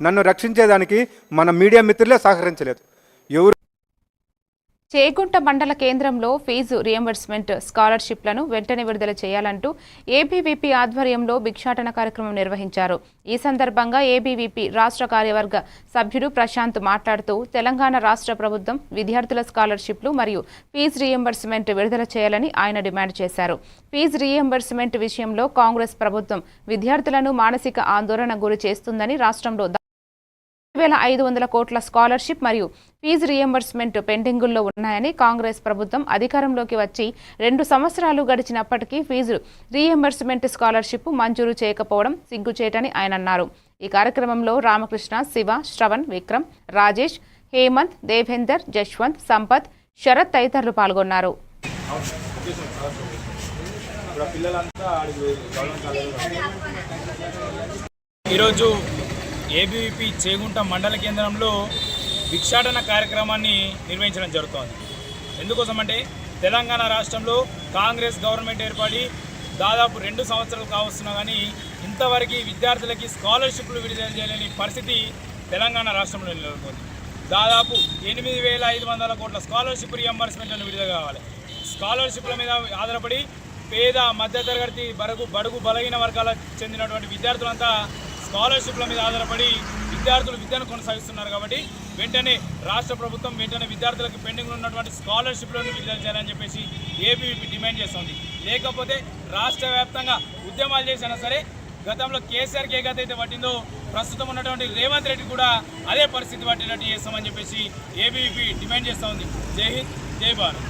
నన్ను రక్షించేదానికి మన మీడియా మిత్రులే సహకరించలేదు. ఎవరు చేగుంట మండల కేంద్రంలో ఫీజు రియంబర్స్మెంట్ స్కాలర్షిప్లను వెంటనే విడుదల చేయాలంటూ ఏబీవీపీ ఆధ్వర్యంలో భిక్షాటన కార్యక్రమం నిర్వహించారు. ఈ సందర్భంగా ఏబీవీపీ రాష్ట్ర కార్యవర్గ సభ్యుడు ప్రశాంత్ మాట్లాడుతూ తెలంగాణ రాష్ట్ర ప్రభుత్వం విద్యార్థుల స్కాలర్షిప్లు మరియు ఫీజు రియంబర్స్మెంట్ విడుదల చేయాలని ఆయన డిమాండ్ చేశారు. ఫీజు రియంబర్స్మెంట్ విషయంలో కాంగ్రెస్ ప్రభుత్వం విద్యార్థులను మానసిక ఆందోళన గురి చేస్తుందని రాష్ట్రంలో వేల ఐదు వందల కోట్ల స్కాలర్షిప్ మరియు ఫీజు రియంబర్స్మెంట్ పెండింగుల్లో ఉన్నాయని కాంగ్రెస్ ప్రభుత్వం అధికారంలోకి వచ్చి రెండు సంవత్సరాలు గడిచినప్పటికీ ఫీజు రీఎంబర్స్మెంట్ స్కాలర్షిప్ మంజూరు చేయకపోవడం సిగ్గుచేటని ఆయన అన్నారు. ఈ కార్యక్రమంలో రామకృష్ణ శివ శ్రవణ్ విక్రమ్ రాజేష్ హేమంత్ దేవేందర్ జశ్వంత్ సంపత్ శరత్ తదితరులు పాల్గొన్నారు. ఈరోజు ఏబీవీపీ చేగుంట మండల కేంద్రంలో భిక్షాటన కార్యక్రమాన్ని నిర్వహించడం జరుగుతోంది. ఎందుకోసమంటే తెలంగాణ రాష్ట్రంలో కాంగ్రెస్ గవర్నమెంట్ ఏర్పడి దాదాపు రెండు సంవత్సరాలు కావస్తున్నా కానీ ఇంతవరకు విద్యార్థులకి స్కాలర్షిప్లు విడుదల చేయలేని పరిస్థితి తెలంగాణ రాష్ట్రంలో నెలకొంది. దాదాపు ఎనిమిది వేల ఐదు వందల కోట్ల స్కాలర్షిప్ రియంబర్స్మెంట్లను విడుదల కావాలి. స్కాలర్షిప్ల మీద ఆధారపడి పేద మధ్యతరగతి బరుగు బడుగు బలహీన వర్గాలకు చెందినటువంటి విద్యార్థులంతా స్కాలర్షిప్ల మీద ఆధారపడి విద్యార్థులు విద్యను కొనసాగిస్తున్నారు కాబట్టి వెంటనే రాష్ట్ర ప్రభుత్వం వెంటనే విద్యార్థులకు పెండింగ్ ఉన్నటువంటి స్కాలర్షిప్లను విడుదల చేయాలని చెప్పేసి ఏబీవీపీ డిమాండ్ చేస్తుంది. లేకపోతే రాష్ట్ర వ్యాప్తంగా ఉద్యమాలు చేసినా సరే గతంలో కేసీఆర్కి ఏ గత అయితే పట్టిందో ప్రస్తుతం ఉన్నటువంటి రేవంత్ రెడ్డి కూడా అదే పరిస్థితి పట్టినట్టు చేస్తామని చెప్పేసి ఏబీవీపీ డిమాండ్ చేస్తూ ఉంది జై హింద్ జై భారత్.